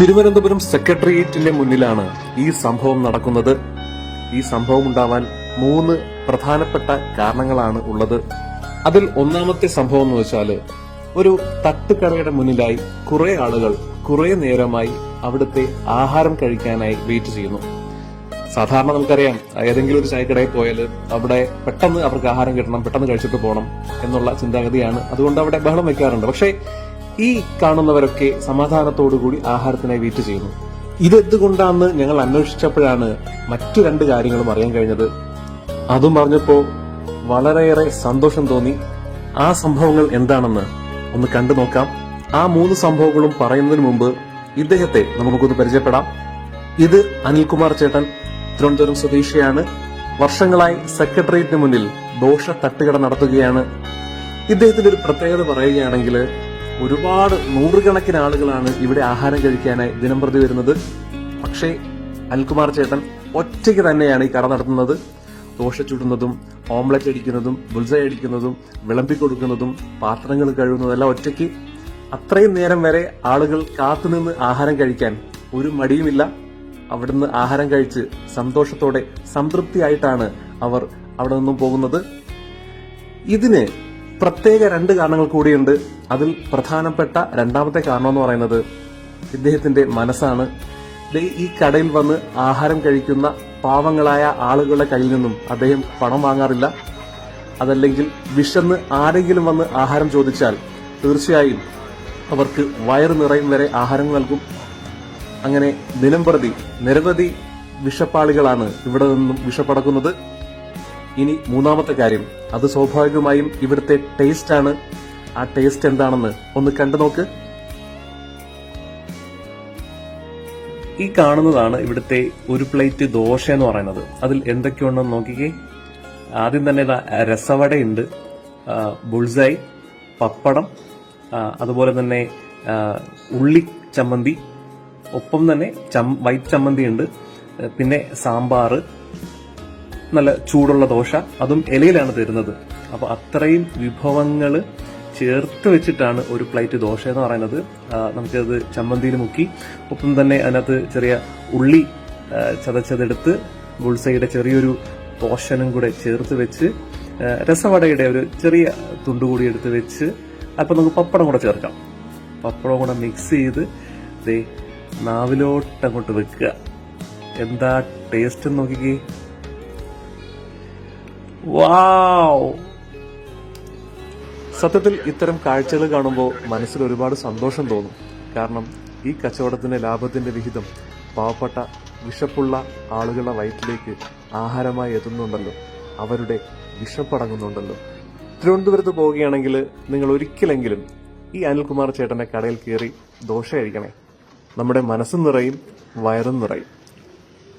തിരുവനന്തപുരം സെക്രട്ടേറിയറ്റിന്റെ മുന്നിലാണ് ഈ സംഭവം നടക്കുന്നത്. ഈ സംഭവം ഉണ്ടാവാൻ മൂന്ന് പ്രധാനപ്പെട്ട കാരണങ്ങളാണ് ഉള്ളത്. അതിൽ ഒന്നാമത്തെ സംഭവം എന്ന് വെച്ചാൽ ഒരു തട്ടുകടയുടെ മുന്നിലായി കുറെ ആളുകൾ കുറെ നേരമായി അവിടുത്തെ ആഹാരം കഴിക്കാനായി വെയിറ്റ് ചെയ്യുന്നു. സാധാരണ നമുക്കറിയാം ഏതെങ്കിലും ഒരു ചായക്കടയിൽ പോയാൽ അവിടെ പെട്ടെന്ന് അവർക്ക് ആഹാരം കിട്ടണം പെട്ടെന്ന് കഴിച്ചിട്ട് പോകണം എന്നുള്ള ചിന്താഗതിയാണ്. അതുകൊണ്ട് അവിടെ ബഹളം വെക്കാറുണ്ട്. പക്ഷേ ഈ കാണുന്നവരൊക്കെ സമാധാനത്തോടുകൂടി ആഹാരത്തിനായി വെയിറ്റ് ചെയ്യുന്നു. ഇതെന്തുകൊണ്ടാന്ന് ഞങ്ങൾ അന്വേഷിച്ചപ്പോഴാണ് മറ്റു രണ്ട് കാര്യങ്ങളും അറിയാൻ കഴിഞ്ഞത്. അതും പറഞ്ഞപ്പോ വളരെയേറെ സന്തോഷം തോന്നി. ആ സംഭവങ്ങൾ എന്താണെന്ന് ഒന്ന് കണ്ടു നോക്കാം. ആ മൂന്ന് സംഭവങ്ങളും പറയുന്നതിന് മുമ്പ് ഇദ്ദേഹത്തെ നമുക്കൊന്ന് പരിചയപ്പെടാം. ഇത് അനിൽകുമാർ ചേട്ടൻ തിരുവനന്തപുരം സ്വദേശിയാണ്. വർഷങ്ങളായി സെക്രട്ടേറിയറ്റിന് മുന്നിൽ ദോഷ തട്ടുകട നടത്തുകയാണ്. ഇദ്ദേഹത്തിന്റെ ഒരു പ്രത്യേകത പറയുകയാണെങ്കിൽ ഒരുപാട് നൂറുകണക്കിന് ആളുകളാണ് ഇവിടെ ആഹാരം കഴിക്കാനായി ദിനം പ്രതി വരുന്നത്. പക്ഷേ അൽകുമാർ ചേട്ടൻ ഒറ്റയ്ക്ക് തന്നെയാണ് ഈ കട നടത്തുന്നത്. ദോശ ചുടുന്നതും ഓംലറ്റ് അടിക്കുന്നതും ബുൾസ അടിക്കുന്നതും വിളമ്പി കൊടുക്കുന്നതും പാത്രങ്ങൾ കഴുകുന്നതും എല്ലാം ഒറ്റയ്ക്ക്. അത്രയും നേരം വരെ ആളുകൾ കാത്തുനിന്ന് ആഹാരം കഴിക്കാൻ ഒരു മടിയുമില്ല. അവിടുന്ന് ആഹാരം കഴിച്ച് സന്തോഷത്തോടെ സംതൃപ്തിയായിട്ടാണ് അവർ അവിടെ നിന്നും പോകുന്നത്. ഇതിന് പ്രത്യേക രണ്ട് കാരണങ്ങൾ കൂടിയുണ്ട്. അതിൽ പ്രധാനപ്പെട്ട രണ്ടാമത്തെ കാരണം എന്ന് പറയുന്നത് ഇദ്ദേഹത്തിന്റെ മനസ്സാണ്. ഈ കടയിൽ വന്ന് ആഹാരം കഴിക്കുന്ന പാവങ്ങളായ ആളുകളുടെ കയ്യിൽ നിന്നും അദ്ദേഹം പണം വാങ്ങാറില്ല. അതല്ലെങ്കിൽ വിശന്ന് ആരെങ്കിലും വന്ന് ആഹാരം ചോദിച്ചാൽ തീർച്ചയായും അവർക്ക് വയറ് നിറയും വരെ ആഹാരം നൽകും. അങ്ങനെ ദിനംപ്രതി നിരവധി വിഷപ്പാളികളാണ് ഇവിടെ നിന്നും വിഷപ്പടക്കുന്നത്. ഇനി മൂന്നാമത്തെ കാര്യം. അത് സ്വാഭാവികമായും ഇവിടുത്തെ ടേസ്റ്റ് ആണ്. ആ ടേസ്റ്റ് എന്താണെന്ന് ഒന്ന് കണ്ടു നോക്ക്. ഈ കാണുന്നതാണ് ഇവിടുത്തെ ഒരു പ്ലേറ്റ് ദോശ എന്ന് പറയുന്നത്. അതിൽ എന്തൊക്കെയുണ്ടെന്ന് നോക്കിക്കേ. ആദ്യം തന്നെ രസവടയുണ്ട്. ബുൾസായി പപ്പടം അതുപോലെ തന്നെ ഉള്ളി ചമ്മന്തി ഒപ്പം തന്നെ വൈറ്റ് ചമ്മന്തി ഉണ്ട് പിന്നെ സാമ്പാറ് നല്ല ചൂടുള്ള ദോശ അതും ഇലയിലാണ് തരുന്നത്. അപ്പോൾ അത്രയും വിഭവങ്ങൾ ചേർത്ത് വെച്ചിട്ടാണ് ഒരു പ്ലേറ്റ് ദോശ എന്ന് പറയുന്നത്. നമുക്കത് ചമ്മന്തിയിൽ മുക്കി ഒപ്പം തന്നെ അതിനകത്ത് ചെറിയ ഉള്ളി ചതച്ചതെടുത്ത് ഗുൾസയുടെ ചെറിയൊരു പോഷനും കൂടെ ചേർത്ത് വെച്ച് രസവടയുടെ ഒരു ചെറിയ തുണ്ട് കൂടി എടുത്ത് വെച്ച് അപ്പൊ നമുക്ക് പപ്പടം കൂടെ ചേർക്കാം. പപ്പടം കൂടെ മിക്സ് ചെയ്ത് ദേ നാവിലോട്ട് അങ്ങോട്ട് വെക്കുക. എന്താ ടേസ്റ്റ് നോക്കിക്കേ. സത്യത്തിൽ ഇത്തരം കാഴ്ചകൾ കാണുമ്പോൾ മനസ്സിൽ ഒരുപാട് സന്തോഷം തോന്നും. കാരണം ഈ കച്ചവടത്തിന്റെ ലാഭത്തിന്റെ വിഹിതം പാവപ്പെട്ട വിശപ്പുള്ള ആളുകളുടെ വയറ്റിലേക്ക് ആഹാരമായി എത്തുന്നുണ്ടല്ലോ. അവരുടെ വിശപ്പടങ്ങുന്നുണ്ടല്ലോ. തിരുവനന്തപുരത്ത് പോവുകയാണെങ്കിൽ നിങ്ങൾ ഒരിക്കലെങ്കിലും ഈ അനിൽകുമാർ ചേട്ടന്റെ കടയിൽ കയറി ദോശ കഴിക്കണേ. നമ്മുടെ മനസ്സും നിറയും വയറും നിറയും.